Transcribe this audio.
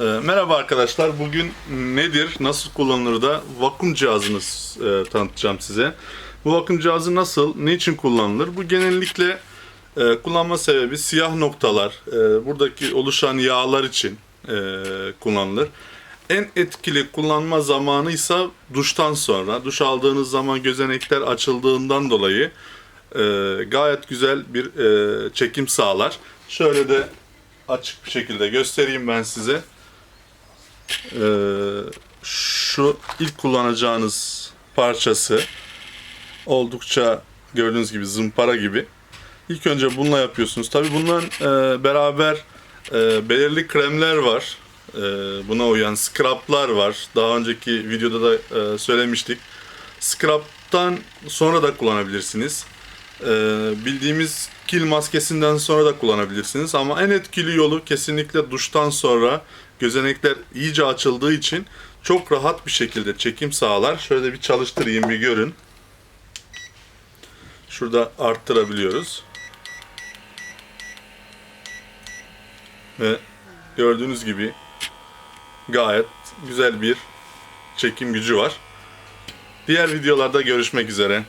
Ee, merhaba arkadaşlar. Bugün nedir, nasıl kullanılır da vakum cihazını e, tanıtacağım size. Bu vakum cihazı nasıl, ne için kullanılır? Bu genellikle e, kullanma sebebi siyah noktalar, e, buradaki oluşan yağlar için e, kullanılır. En etkili kullanma zamanı ise duştan sonra. Duş aldığınız zaman gözenekler açıldığından dolayı e, gayet güzel bir e, çekim sağlar. Şöyle de açık bir şekilde göstereyim ben size. Ee, şu ilk kullanacağınız parçası oldukça gördüğünüz gibi zımpara gibi. İlk önce bununla yapıyorsunuz. Tabi bundan e, beraber e, belirli kremler var. E, buna uyan scrublar var. Daha önceki videoda da e, söylemiştik. Scrub'tan sonra da kullanabilirsiniz. E, bildiğimiz kil maskesinden sonra da kullanabilirsiniz. Ama en etkili yolu kesinlikle duştan sonra gözenekler iyice açıldığı için çok rahat bir şekilde çekim sağlar. Şöyle bir çalıştırayım bir görün. Şurada arttırabiliyoruz. Ve gördüğünüz gibi gayet güzel bir çekim gücü var. Diğer videolarda görüşmek üzere.